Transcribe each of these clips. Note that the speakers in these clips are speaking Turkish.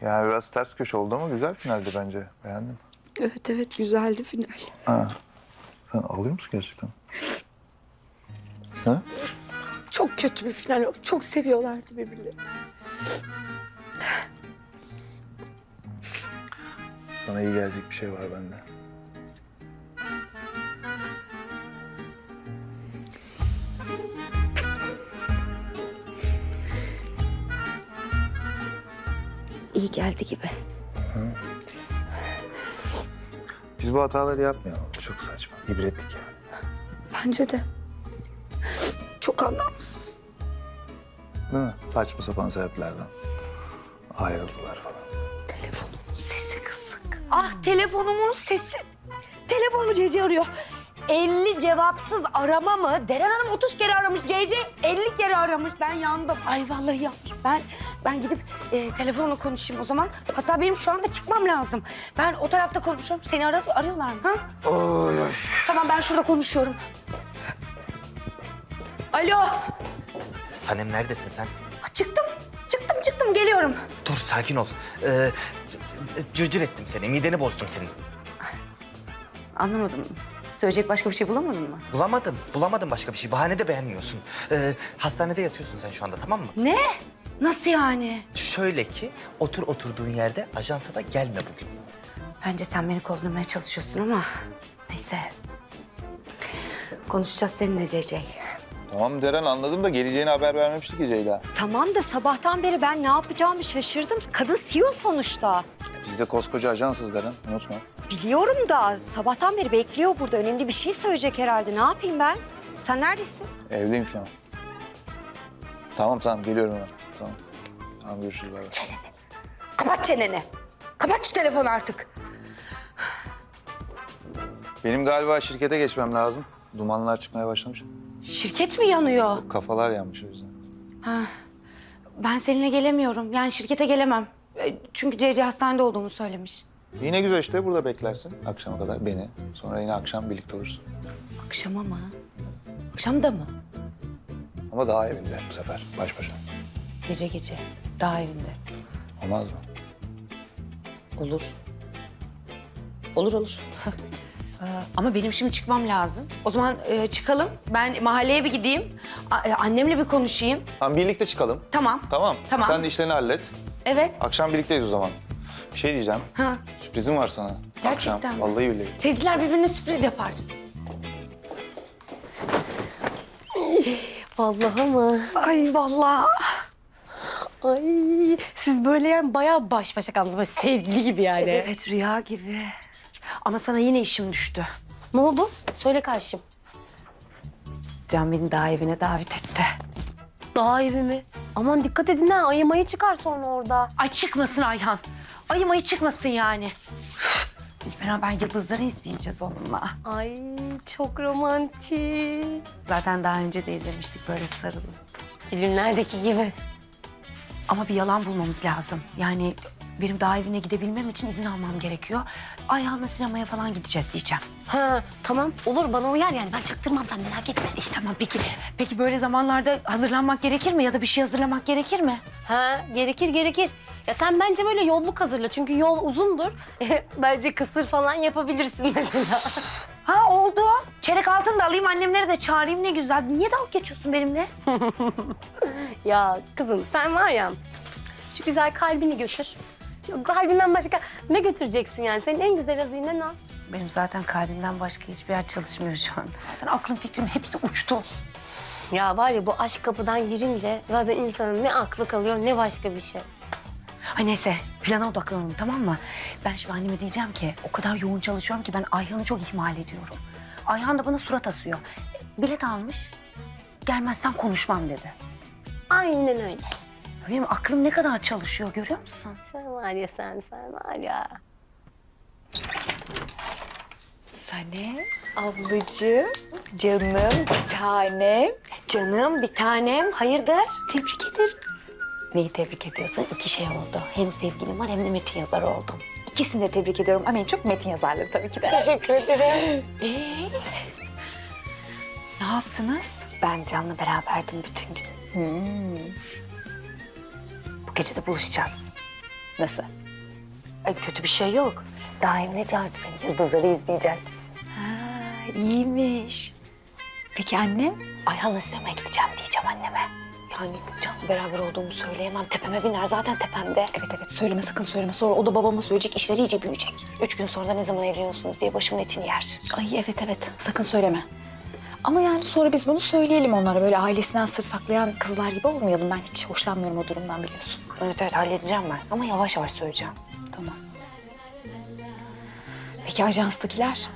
Yani biraz ters köşe oldu ama güzel finaldi bence. Beğendim. Evet evet güzeldi final. Ha. Sen ağlıyor musun gerçekten? Ha? Çok kötü bir final. Çok seviyorlardı birbirlerini. Sana iyi gelecek bir şey var bende. Geldi gibi. Biz bu hataları yapmayalım. Çok saçma. İbretlik yani. Bence de. Çok anlamsız. Değil mi? Saçma sapan sebeplerden. Ayrıldılar falan. Telefonumun sesi kısık. Ah telefonumun sesi. Telefonu Cece arıyor. 50 cevapsız arama mı? Deren Hanım 30 kere aramış. Cece 50 kere aramış. Ben yandım. Ay vallahi yanmış. Ben ben gidip e, telefonla konuşayım o zaman. Hatta benim şu anda çıkmam lazım. Ben o tarafta konuşuyorum. Seni ar arıyorlar mı? Ha? Oy oy. Tamam ben şurada konuşuyorum. Alo. Sanem neredesin sen? Ha, Çıktım. Çıktım çıktım geliyorum. Dur sakin ol. Ee, cırcır ettim seni, mideni bozdum senin. Anlamadım. Söyleyecek başka bir şey bulamadın mı? Bulamadım, bulamadım başka bir şey. Bahane de beğenmiyorsun. Ee, hastanede yatıyorsun sen şu anda tamam mı? Ne? Nasıl yani? Şöyle ki, otur oturduğun yerde ajansa da gelme bugün. Bence sen beni kovdurmaya çalışıyorsun ama neyse. Konuşacağız seninle CC. Tamam Deren anladım da geleceğini haber vermemiştik ki Ceyda. Tamam da sabahtan beri ben ne yapacağımı şaşırdım. Kadın CEO sonuçta. Biz de koskoca ajansız Deren. Unutma. Biliyorum da sabahtan beri bekliyor burada. Önemli bir şey söyleyecek herhalde. Ne yapayım ben? Sen neredesin? Evdeyim şu an. Tamam tamam geliyorum hemen. Tamam. Tamam görüşürüz. Bay bay. Kapat çeneni. Kapat şu telefonu artık. Benim galiba şirkete geçmem lazım. Dumanlar çıkmaya başlamış. Şirket mi yanıyor? Kafalar yanmış o yüzden. Ben seninle gelemiyorum. Yani şirkete gelemem. E, Çünkü CC hastanede olduğumu söylemiş. Yine güzel işte burada beklersin akşama kadar beni. Sonra yine akşam birlikte olursun. Akşama mı? Akşam da mı? Ama daha evinde bu sefer baş başa. Gece gece. Daha evinde. Olmaz mı? Olur. Olur olur. Ee, Ama benim şimdi çıkmam lazım. O zaman e, çıkalım. Ben mahalleye bir gideyim. A- e, annemle bir konuşayım. Tamam birlikte çıkalım. Tamam. Tamam. Tamam. Sen de işlerini hallet. Evet. Akşam birlikteyiz o zaman. Bir şey diyeceğim. Ha. Sürprizim var sana. Gerçekten Akşam. mi? Vallahi billahi. Sevgililer birbirine sürpriz yapar. Vallahi mı? Ay vallahi. Ay siz böyle yani bayağı baş başa kaldınız böyle sevgili gibi yani. Evet rüya gibi. Ama sana yine işim düştü. Ne oldu? Söyle karşım. Can beni daha evine davet etti. Dağ evi mi? Aman dikkat edin ha ayı mayı çıkar sonra orada. Ay çıkmasın Ayhan. Ayı çıkmasın yani. Biz beraber yıldızları izleyeceğiz onunla. Ay çok romantik. Zaten daha önce de izlemiştik böyle sarılıp. Filmlerdeki gibi. Ama bir yalan bulmamız lazım. Yani benim daha evine gidebilmem için izin almam gerekiyor. Ayhan'la sinemaya falan gideceğiz diyeceğim. Ha tamam olur bana uyar yani ben çaktırmam sen merak etme. İyi tamam peki. Peki böyle zamanlarda hazırlanmak gerekir mi ya da bir şey hazırlamak gerekir mi? Ha gerekir gerekir. Ya sen bence böyle yolluk hazırla çünkü yol uzundur. bence kısır falan yapabilirsin mesela. Ha oldu. Çeyrek altın da alayım annemleri de çağırayım ne güzel. Niye dalga geçiyorsun benimle? Ya kızım sen var ya şu güzel kalbini götür. Şu kalbinden başka ne götüreceksin yani? Senin en güzel hazinen o. Benim zaten kalbimden başka hiçbir yer çalışmıyor şu an. Zaten aklım fikrim hepsi uçtu. Ya var ya bu aşk kapıdan girince zaten insanın ne aklı kalıyor ne başka bir şey. Ha neyse plana odaklanalım tamam mı? Ben şimdi anneme diyeceğim ki o kadar yoğun çalışıyorum ki ben Ayhan'ı çok ihmal ediyorum. Ayhan da bana surat asıyor. Bilet almış. Gelmezsen konuşmam dedi. Aynen öyle. Benim aklım ne kadar çalışıyor görüyor musun? Sen var ya sen, sen var ya. Sane, ablacığım, canım, bir tanem. Canım, bir tanem. Hayırdır? Tebrik ederim. Neyi tebrik ediyorsun? İki şey oldu. Hem sevgilim var hem de metin yazarı oldum. İkisini de tebrik ediyorum ama en çok metin yazarları tabii ki de. Teşekkür ederim. Ee, ne yaptınız? Ben Can'la beraberdim bütün gün. Hmm. Bu gece de buluşacağız. Nasıl? Ay, kötü bir şey yok. Daha evine çağırdı beni. Yıldızları izleyeceğiz. İyiymiş. Peki annem? Ayhan'la sinemaya gideceğim diyeceğim anneme. Yani Can'la beraber olduğumu söyleyemem. Tepeme biner zaten tepemde. Evet evet söyleme sakın söyleme. Sonra o da babama söyleyecek işler iyice büyüyecek. Üç gün sonra da ne zaman evleniyorsunuz diye başımın etini yer. Ay evet evet sakın söyleme. Ama yani sonra biz bunu söyleyelim onlara. Böyle ailesinden sır saklayan kızlar gibi olmayalım. Ben hiç hoşlanmıyorum o durumdan biliyorsun. Evet evet halledeceğim ben. Ama yavaş yavaş söyleyeceğim. Tamam. Peki ajanstakiler?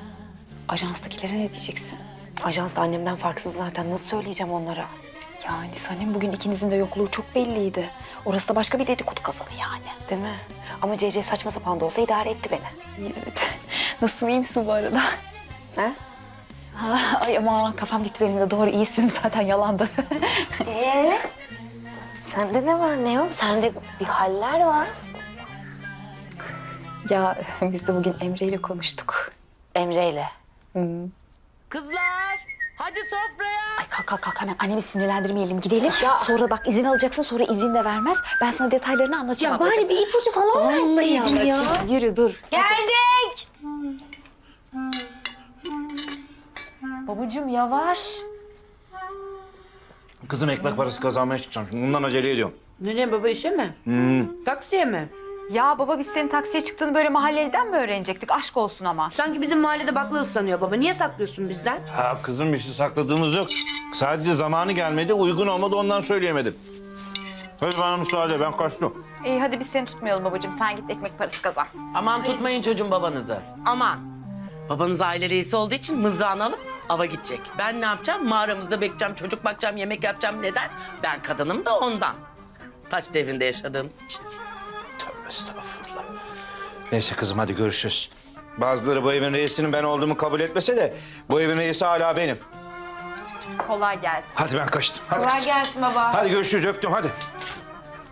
Ajanstakilere ne diyeceksin? Ajans da annemden farksız zaten. Nasıl söyleyeceğim onlara? Yani Sanem bugün ikinizin de yokluğu çok belliydi. Orası da başka bir dedikodu kazanı yani. Değil mi? Ama CC saçma sapan da olsa idare etti beni. Evet. Nasıl iyi misin bu arada? He? Ha, ay ama kafam gitti benim de. Doğru iyisin zaten yalandı. Ee? Sende ne var ne yok? Sende bir haller var. ya biz de bugün Emre ile konuştuk. Emre'yle. Kızlar hadi sofraya. Ay kalk kalk kalk hemen annemi sinirlendirmeyelim gidelim. Sonra bak izin alacaksın sonra izin de vermez. Ben sana detaylarını anlatacağım. Ya bari bir ipucu falan verseydin ya. Yürü dur. Geldik. Babacığım yavaş. Kızım ekmek parası kazanmaya çıkacağım. Bundan acele ediyorum. Nereye baba işe mi? Taksiye mi? Ya baba biz senin taksiye çıktığını böyle mahalleden mi öğrenecektik? Aşk olsun ama. Sanki bizim mahallede bakla ıslanıyor baba. Niye saklıyorsun bizden? Ha kızım bir şey sakladığımız yok. Sadece zamanı gelmedi, uygun olmadı ondan söyleyemedim. Hadi bana müsaade, ben kaçtım. İyi hadi biz seni tutmayalım babacığım. Sen git ekmek parası kazan. Aman tutmayın çocuğun babanızı. Aman. Babanız aile reisi olduğu için mızrağını alıp ava gidecek. Ben ne yapacağım? Mağaramızda bekleyeceğim, çocuk bakacağım, yemek yapacağım. Neden? Ben kadınım da ondan. Taş devrinde yaşadığımız için. Estağfurullah. Neyse kızım hadi görüşürüz. Bazıları bu evin reisinin ben olduğumu kabul etmese de bu evin reisi hala benim. Kolay gelsin. Hadi ben kaçtım. Hadi Kolay kızım. gelsin baba. Hadi görüşürüz öptüm hadi.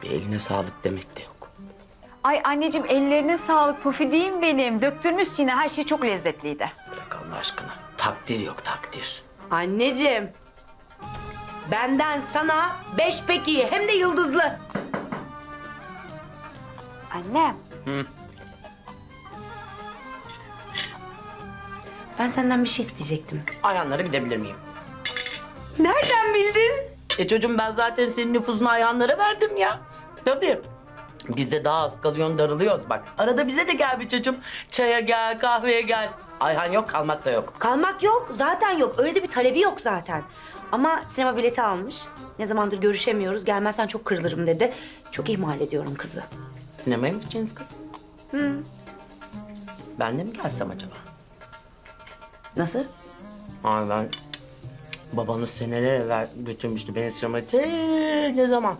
Bir eline sağlık demek de yok. Ay anneciğim ellerine sağlık pufidiyim benim. Döktürmüş yine her şey çok lezzetliydi. Bırak Allah aşkına. Takdir yok takdir. Anneciğim. Benden sana beş peki hem de yıldızlı. Annem. Ben senden bir şey isteyecektim. Ayhanlara gidebilir miyim? Nereden bildin? E çocuğum ben zaten senin nüfusunu Ayhanlara verdim ya. Tabii. Biz de daha az kalıyorsun darılıyoruz bak. Arada bize de gel bir çocuğum. Çaya gel, kahveye gel. Ayhan yok, kalmak da yok. Kalmak yok. Zaten yok. Öyle de bir talebi yok zaten. Ama sinema bileti almış. Ne zamandır görüşemiyoruz. Gelmezsen çok kırılırım dedi. Çok ihmal ediyorum kızı. Sinemaya mı gideceksiniz kız? Hı. Ben de mi gelsem acaba? Nasıl? Ay ben... Babanız seneler evvel götürmüştü beni sinemaya. Tee, ne zaman?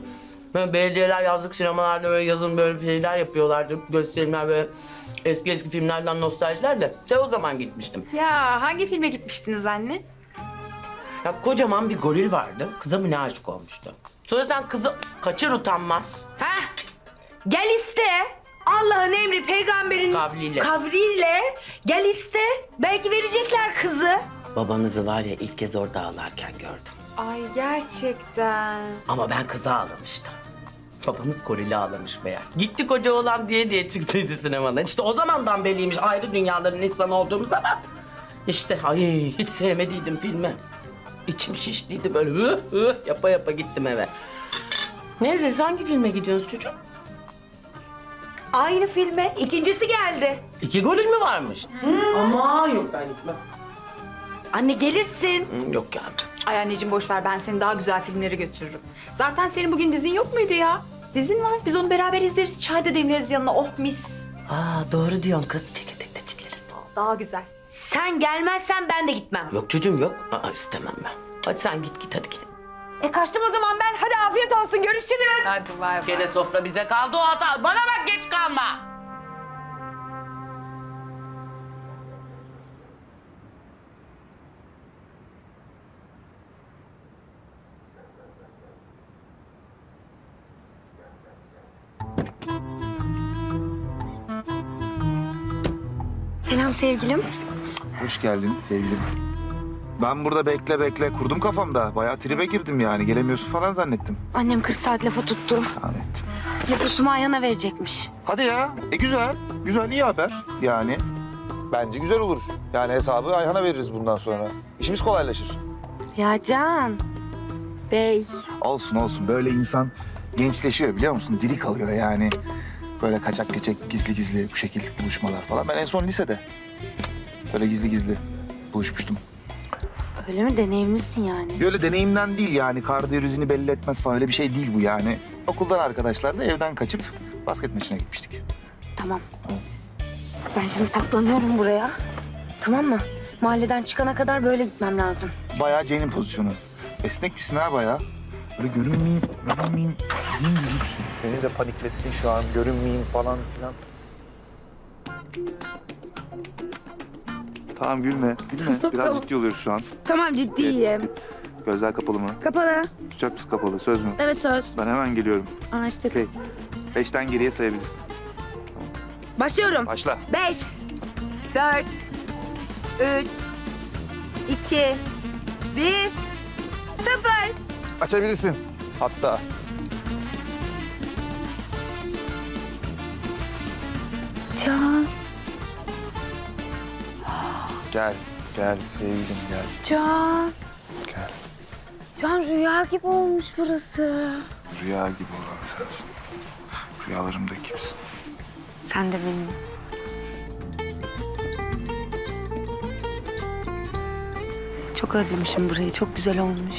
Böyle belediyeler yazlık sinemalarda böyle yazın böyle şeyler yapıyorlardı. Gösterimler böyle eski eski filmlerden nostaljilerle. Şey o zaman gitmiştim. Ya hangi filme gitmiştiniz anne? Ya kocaman bir goril vardı. Kıza mı ne aşık olmuştu. Sonra sen kızı kaçır utanmaz. Heh. Gel iste. Allah'ın emri peygamberin Kavliyle. kavliyle gel iste. Belki verecekler kızı. Babanızı var ya ilk kez orada ağlarken gördüm. Ay gerçekten. Ama ben kızı ağlamıştım. Babamız gorili ağlamış meğer. Gitti koca oğlan diye diye çıktıydı sinemadan. İşte o zamandan belliymiş ayrı dünyaların insan olduğumuz ama... İşte ay hiç sevmediydim filmi. İçim şişliydi böyle hıh hıh yapa yapa gittim eve. Neyse siz hangi filme gidiyorsunuz çocuğum? Aynı filme ikincisi geldi. İki goril mi varmış? Ama yok ben gitmem. Anne gelirsin. Hı, Yok gelmem. Ay anneciğim boş ver ben seni daha güzel filmlere götürürüm. Zaten senin bugün dizin yok muydu ya? Dizin var. Biz onu beraber izleriz. Çay da demleriz yanına. Oh mis. Aa doğru diyorsun kız. Çekirdek de çitleriz. Daha güzel. Sen gelmezsen ben de gitmem. Yok çocuğum yok. Aa istemem ben. Hadi sen git git hadi gel. E kaçtım o zaman ben. Hadi afiyet olsun. Görüşürüz. Hadi bay bay. Gene sofra bize kaldı o hata. Bana bak geç kalma. Selam sevgilim. Hoş geldin sevgilim. Ben burada bekle bekle kurdum kafamda. Bayağı tribe girdim yani. Gelemiyorsun falan zannettim. Annem 40 saat lafa tuttu. Ahmet. Nüfusumu Ayhan'a verecekmiş. Hadi ya. E güzel. Güzel iyi haber. Yani bence güzel olur. Yani hesabı Ayhan'a veririz bundan sonra. İşimiz kolaylaşır. Ya Can. Bey. Olsun olsun. Böyle insan gençleşiyor biliyor musun? Diri kalıyor yani. Böyle kaçak geçek gizli gizli bu şekil buluşmalar falan. Ben en son lisede böyle gizli gizli buluşmuştum. Öyle mi? Deneyimlisin yani. Böyle deneyimden değil yani kardiyolojini belli etmez falan öyle bir şey değil bu yani. Okuldan arkadaşlarla evden kaçıp basket maçına gitmiştik. Tamam. Ben şimdi saklanıyorum buraya. Tamam mı? Mahalleden çıkana kadar böyle gitmem lazım. Bayağı Ceylin pozisyonu. Esnek misin ha bayağı? Böyle görünmeyeyim, görünmeyeyim, görünmeyeyim. Beni de paniklettin şu an. Görünmeyeyim falan filan. Tamam gülme, gülme. Biraz ciddi oluyoruz şu an. Tamam ciddiyim. Gözler kapalı mı? Kapalı. Tutacak mısın kapalı? Söz mü? Evet söz. Ben hemen geliyorum. Anlaştık. Okey. Beşten geriye sayabiliriz. Başlıyorum. Başla. Beş, dört, üç, iki, bir, sıfır. Açabilirsin. Hatta. Can, Gel, gel sevgilim gel. Can. Gel. Can rüya gibi olmuş burası. Rüya gibi olan sensin. Rüyalarımdaki gibisin. Sen de benim. Çok özlemişim burayı. Çok güzel olmuş.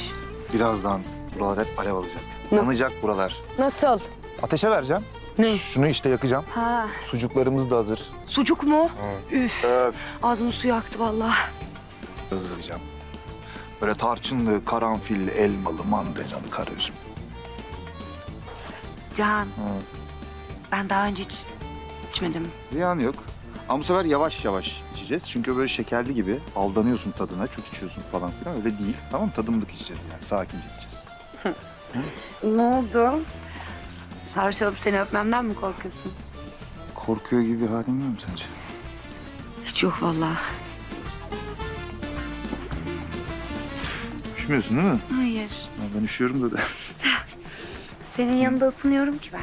Birazdan buralar hep alev alacak. Yanacak buralar. Nasıl? Ateşe vereceğim. Ne? Şunu işte yakacağım. Ha, Sucuklarımız da hazır. Sucuk mu? Üf. Öf. Ağzımın suyu aktı vallahi. Hazırlayacağım. Böyle tarçınlı, karanfil, elmalı, mandalinalı, karayüzüm. Can. Ben daha önce hiç içmedim. Ziyanı yok. Ama bu sefer yavaş yavaş içeceğiz. Çünkü böyle şekerli gibi aldanıyorsun tadına, çok içiyorsun falan filan. Öyle değil. Tamam mı? Tadımlık içeceğiz yani. Sakince içeceğiz. Ne oldu? Sarhoş olup seni öpmemden mi korkuyorsun? Korkuyor gibi halim var mı sence? Hiç yok vallahi. Üşümüyorsun değil mi? Hayır. Ya Ben üşüyorum da. da. Senin yanında ısınıyorum ki ben.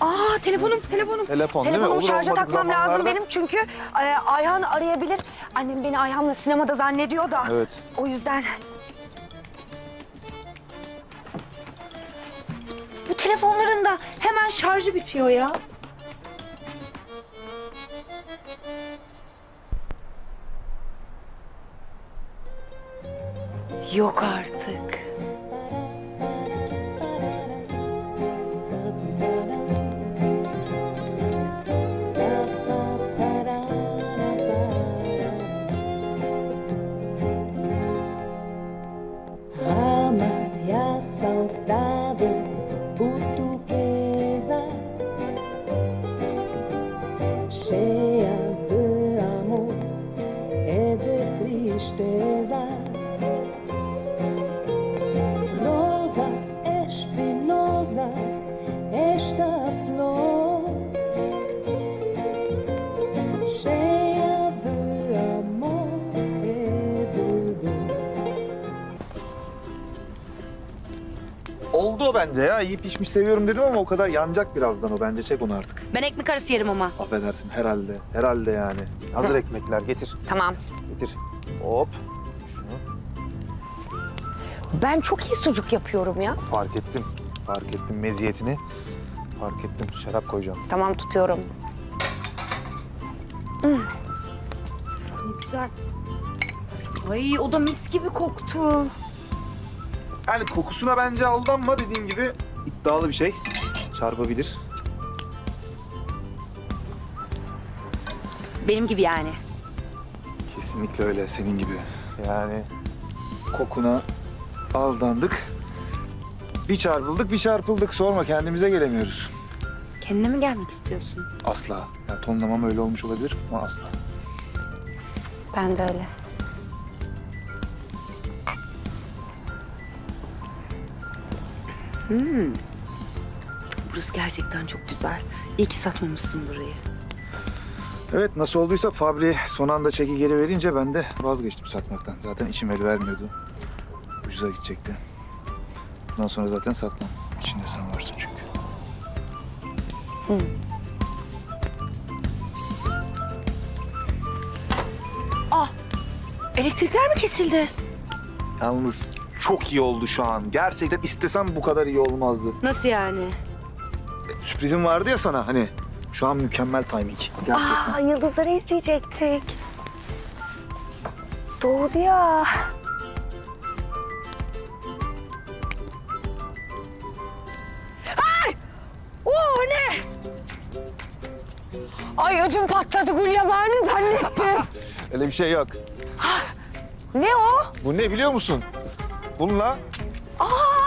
Aa telefonum, telefonum. Telefon değil mi? Telefonumu Olur şarja olmadık takmam lazım zamanlarda- benim çünkü e, Ayhan arayabilir. Annem beni Ayhan'la sinemada zannediyor da. Evet. O yüzden. Telefonların da hemen şarjı bitiyor ya. Yok artık. Amaya saudade bence ya. İyi pişmiş seviyorum dedim ama o kadar yanacak birazdan o. Bence çek onu artık. Ben ekmek arası yerim ama. Affedersin herhalde. Herhalde yani. Hazır ekmekler getir. Tamam. Getir. Hop. Şunu Ben çok iyi sucuk yapıyorum ya. fark ettim. Fark ettim meziyetini. Fark ettim. Şarap koyacağım. Tamam tutuyorum. Güzel. Ay o da mis gibi koktu. Yani kokusuna bence aldanma dediğim gibi iddialı bir şey. Çarpabilir. Benim gibi yani. Kesinlikle öyle senin gibi. Yani kokuna aldandık. Bir çarpıldık bir çarpıldık. Sorma kendimize gelemiyoruz. Kendine mi gelmek istiyorsun? Asla. Yani tonlamam öyle olmuş olabilir ama asla. Ben de öyle. Hmm. Burası gerçekten çok güzel. İyi ki satmamışsın burayı. Evet nasıl olduysa Fabri son anda çeki geri verince ben de vazgeçtim satmaktan. Zaten içim el vermiyordu. Ucuza gidecekti. Bundan sonra zaten saklan. İçinde sen varsın çünkü. Elektrikler mi kesildi? Yalnız çok iyi oldu şu an. Gerçekten istesem bu kadar iyi olmazdı. Nasıl yani? Sürprizim vardı ya sana hani. Şu an mükemmel timing. Gerçekten. Aa, yıldızları izleyecektik. Doğru ya. Oo ne? Ay ödüm patladı Gulyabani zannettim. Öyle bir şey yok. ne o? Bu ne biliyor musun? Bununla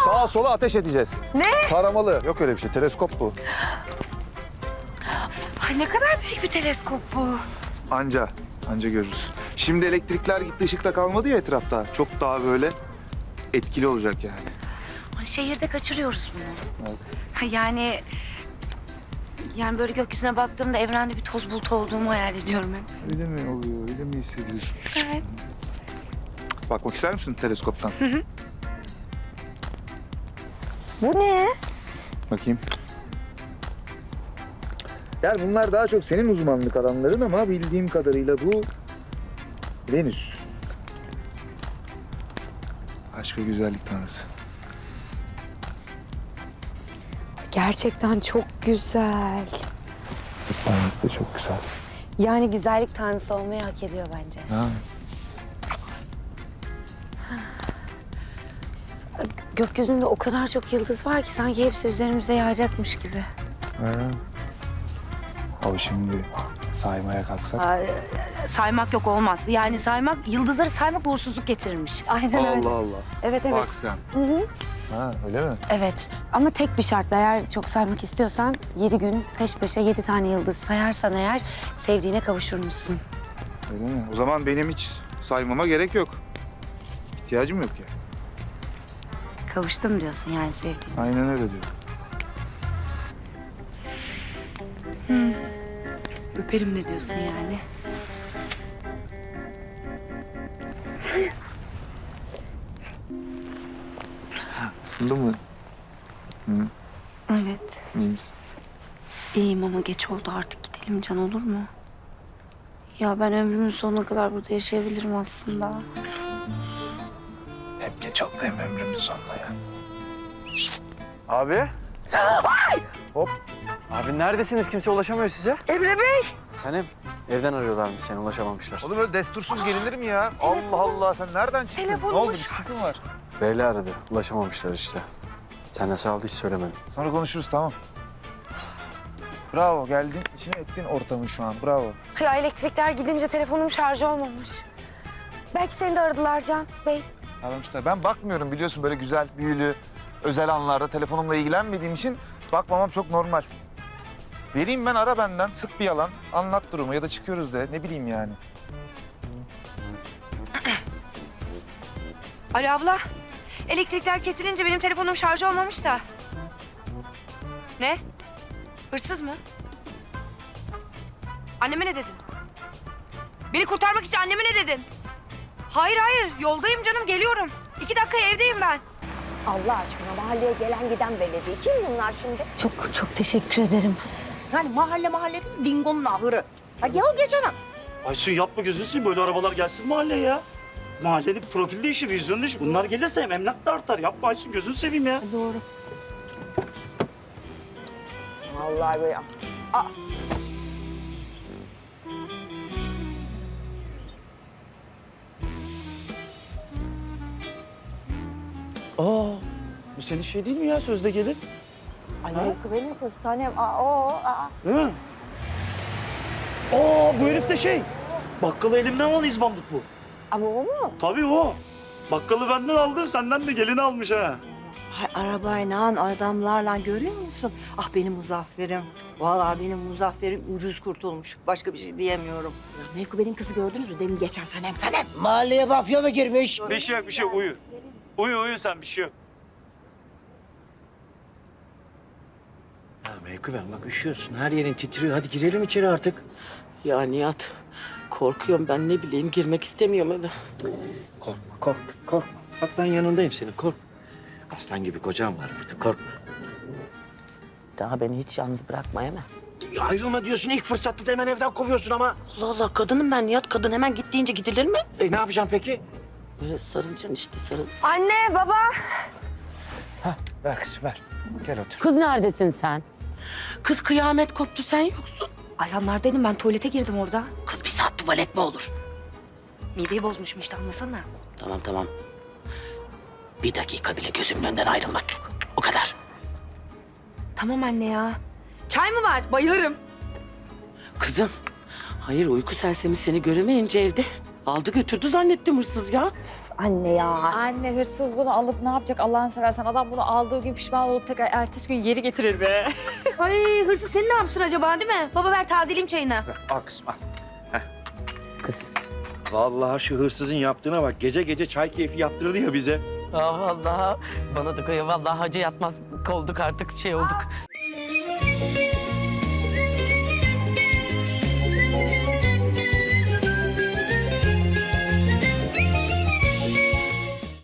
sağa sola ateş edeceğiz. Ne? Taramalı. Yok öyle bir şey. Teleskop bu. Ay ne kadar büyük bir teleskop bu. Anca. Anca görürüz. Şimdi elektrikler gitti, ışık da kalmadı ya etrafta. Çok daha böyle etkili olacak yani. Ay, Şehirde kaçırıyoruz bunu. Evet. Ha, yani... Yani böyle gökyüzüne baktığımda evrende bir toz bulutu olduğumu hayal ediyorum hep. Öyle mi oluyor? Öyle mi hissediyorsun? Evet. Bakmak ister misin teleskoptan? Bu ne? Bakayım. Yani bunlar daha çok senin uzmanlık alanların ama bildiğim kadarıyla bu Venüs. Aşk ve güzellik tanrısı. Gerçekten çok güzel. Tanrısı da çok güzel. Yani güzellik tanrısı olmayı hak ediyor bence. Ha. Gökyüzünde o kadar çok yıldız var ki sanki hepsi üzerimize yağacakmış gibi. ha. Ama şimdi saymaya kalksak. Aa, saymak yok olmaz. Yani saymak, yıldızları saymak uğursuzluk getirirmiş. Aynen öyle. Allah Allah. Evet evet. Bak sen. Ha öyle mi? Evet ama tek bir şartla eğer çok saymak istiyorsan yedi gün peş peşe yedi tane yıldız sayarsan eğer sevdiğine kavuşurmuşsun. Öyle mi? O zaman benim hiç saymama gerek yok. İhtiyacım yok ya. Kavuştum diyorsun yani sevdiğin. Aynen öyle diyor. Öperim de diyorsun yani. Isındı mı? Evet. İyi misin? İyiyim ama geç oldu artık gidelim Can olur mu? Ya ben ömrümün sonuna kadar burada yaşayabilirim aslında. Oldu hem ömrümün sonuna ya. Abi. Hop. Abi neredesiniz? Kimse ulaşamıyor size. Emre Bey. Sanem. Evden arıyorlarmış seni ulaşamamışlar. Oğlum öyle destursuz gelinir mi ya? Allah Allah sen nereden çıktın? Telefonum ne oldu? Bir sıkıntın var. Beyler aradı. Ulaşamamışlar işte. Sen nasıl aldı hiç söylemedin. Sonra konuşuruz tamam. Bravo geldin içine ettin ortamı şu an bravo. Ya elektrikler gidince telefonum şarjı olmamış. Belki seni de aradılar Can Bey. Aramışlar. Ben bakmıyorum biliyorsun böyle güzel, büyülü, özel anlarda telefonumla ilgilenmediğim için bakmamam çok normal. Vereyim ben ara benden, sık bir yalan, anlat durumu ya da çıkıyoruz de ne bileyim yani. Ali abla. Elektrikler kesilince benim telefonum şarj olmamış da. Ne? Hırsız mı? Anneme ne dedin? Beni kurtarmak için anneme ne dedin? Hayır hayır yoldayım canım geliyorum. İki dakikaya evdeyim ben. Allah aşkına mahalleye gelen giden belediye. Kim bunlar şimdi? Çok çok teşekkür ederim. Yani mahalle mahalle değil, dingonun ahırı. Ha gel geçene. Aysun yapma gözünü seveyim böyle arabalar gelsin mahalleye ya. Mahallede bir profil değişir, vizyon değişir. Bunlar gelirse hem emlak da artar. Yapma Aysun gözünü seveyim ya. Doğru. Vallahi böyle. Aa, bu senin şey değil mi ya sözde gelin? Ay benim kız tanem. Aa, o, aa. Değil mi? Aa, bu herif de şey. Bakkalı elimden alan İzbandut bu. Ama o mu? Tabii o. Bakkalı benden aldı, senden de gelini almış ha. Ay arabayla, adamlarla görüyor musun? Ah benim Muzaffer'im. Vallahi benim Muzaffer'im ucuz kurtulmuş. Başka bir şey diyemiyorum. Ya Mevkube'nin kızı gördünüz mü? Demin geçen senem senem. Mahalleye mafya mı girmiş? Bir şey yok, bir şey yok. Uyu. Uyu, uyu sen bir şey yok. Ya Meykıbe bak üşüyorsun. Her yerin titriyor. Hadi girelim içeri artık. Ya Nihat korkuyorum ben ne bileyim girmek istemiyorum eve. Korkma, korkma, korkma. Bak ben yanındayım senin, kork. Aslan gibi kocam var burada korkma. Daha beni hiç yalnız bırakma hemen. Ya ayrılma diyorsun ilk fırsatta da hemen evden kovuyorsun ama. Allah Allah kadınım ben Nihat. Kadın hemen git deyince gidilir mi? E ne yapacağım peki? Böyle sarılacaksın işte sarıl. Anne, baba. Ver kızım ver. Gel otur. Kız neredesin sen? Kız kıyamet koptu sen yoksun. Ayhanlardaydım ben tuvalete girdim orada. Kız bir saat tuvalet mi olur? Mideyi bozmuşum işte anlasana. Tamam tamam. Bir dakika bile gözümün önünden ayrılmak yok. O kadar. Tamam anne ya. Çay mı var? Bayılırım. Kızım. Hayır uyku sersemi seni göremeyince evde. Aldı götürdü zannettim hırsız ya. Anne ya. Anne hırsız bunu alıp ne yapacak Allah'ını seversen adam bunu aldığı gün pişman olup tekrar ertesi gün geri getirir be. Ay hırsız seni ne yapsın acaba değil mi? Baba ver tazeleyeyim çayını. Al kızım al. Kız. Vallahi şu hırsızın yaptığına bak. Gece gece çay keyfi yaptırdı ya bize. Aa vallahi bana da koyuyor. Vallahi hacı yatmaz olduk artık şey olduk.